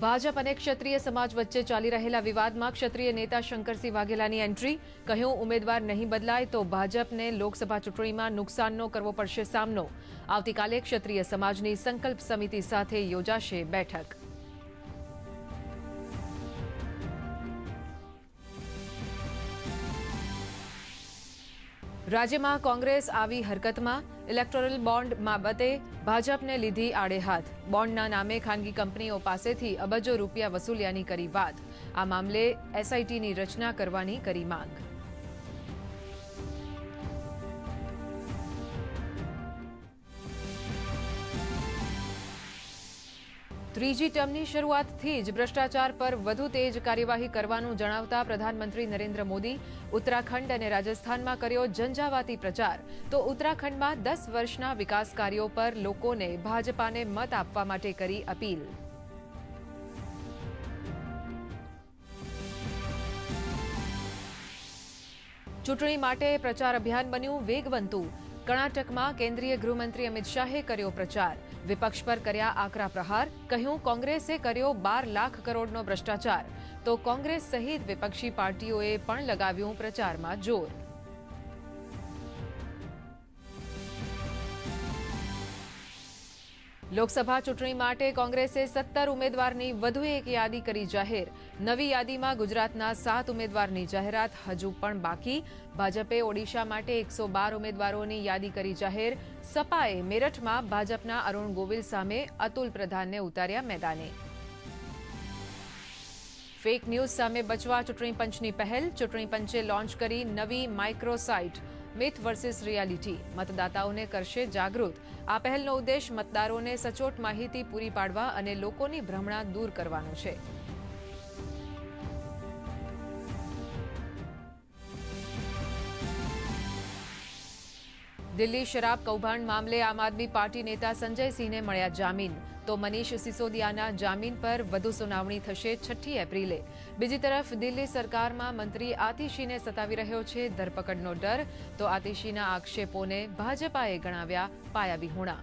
भाजप और क्षत्रिय समाज वच्चे चाली रहे विवाद में क्षत्रिय नेता शंकर सिंह वघेला एंट्री कहूं उम्मीदवार नहीं बदलाय तो भाजप ने लोकसभा चूंटी में नुकसान करव पड़े सामनो आती का क्षत्रिय समाज की संकल्प समिति साथ योजा बैठक राज्य में कांग्रेस आ हरकत में ઇલેક્ટોરલ બોન્ડ બાબતે ભાજપને લીધી આડેહાથ બોન્ડના નામે ખાનગી કંપનીઓ પાસેથી અબજો રૂપિયા વસૂલ્યાની કરી વાત આ મામલે એસઆઈટીની રચના કરવાની કરી માંગ तृजी टर्मनी शुरुआत थी भ्रष्टाचार पर વધુ તેજ કાર્યવાહી કરવાનો જણાવતા પ્રધાનમંત્રી નરેન્દ્ર મોદી ઉત્તરાખંડ અને રાજસ્થાનમાં કર્યો જંજાવાતી પ્રચાર તો ઉત્તરાખંડમાં 10 વર્ષના વિકાસ કાર્યો પર લોકોએ ભાજપને મત આપવા માટે કરી اپિલ ચૂંટણી માટે પ્રચાર અભિયાન બન્યું વેગવંતું કર્ણાટકમાં કેન્દ્રીય ગૃહમંત્રી અમિત શાહે કર્યો પ્રચાર વિપક્ષ પર કર્યા આકરા પ્રહાર કહ્યું કોંગ્રેસે કર્યો બાર લાખ કરોડનો ભ્રષ્ટાચાર તો કોંગ્રેસ સહિત વિપક્ષી પાર્ટીઓએ પણ લગાવ્યું પ્રચારમાં જોર लोकसभा चुटनी માટે કોંગ્રેસે 70 ઉમેદવારની વધુ એક યાદી કરી જાહેર નવી યાદીમાં ગુજરાતના 7 ઉમેદવારની જાહેરાત હજુ પણ બાકી ભાજપે ઓડિશા માટે 112 ઉમેદવારોની યાદી કરી જાહેર સપાએ મેરઠમાં ભાજપના અરુણ ગોવિલ સામે અતુલ પ્રધાનએ ઉતાર્યા મેદાને ફેક ન્યૂઝ સામે બચવા ચૂંટણી પંચની પહેલ ચૂંટણી પંચે લોન્ચ કરી નવી માઇક્રોસાઇટ મિથ વર્સિસ રિયાલિટી મતદાતાઓને કરશે જાગૃત આ પહેલનો ઉદ્દેશ મતદારોને સચોટ માહિતી પૂરી પાડવા અને લોકોની ભ્રમણા દૂર કરવાનો છે દિલ્હી શરાબ કૌભાંડ મામલે આમ આદમી પાર્ટી નેતા સંજયસિંહને મળ્યા જામીન તો મનીષ સિસોદિયાના જામીન પર વધુ સુનાવણી થશે છઠ્ઠી એપ્રિલે બીજી તરફ દિલ્હી સરકારમાં મંત્રી આતિશીને સતાવી રહ્યો છે ધરપકડનો ડર તો આતિશીના આક્ષેપોને ભાજપાએ ગણાવ્યા પાયાવિહોણા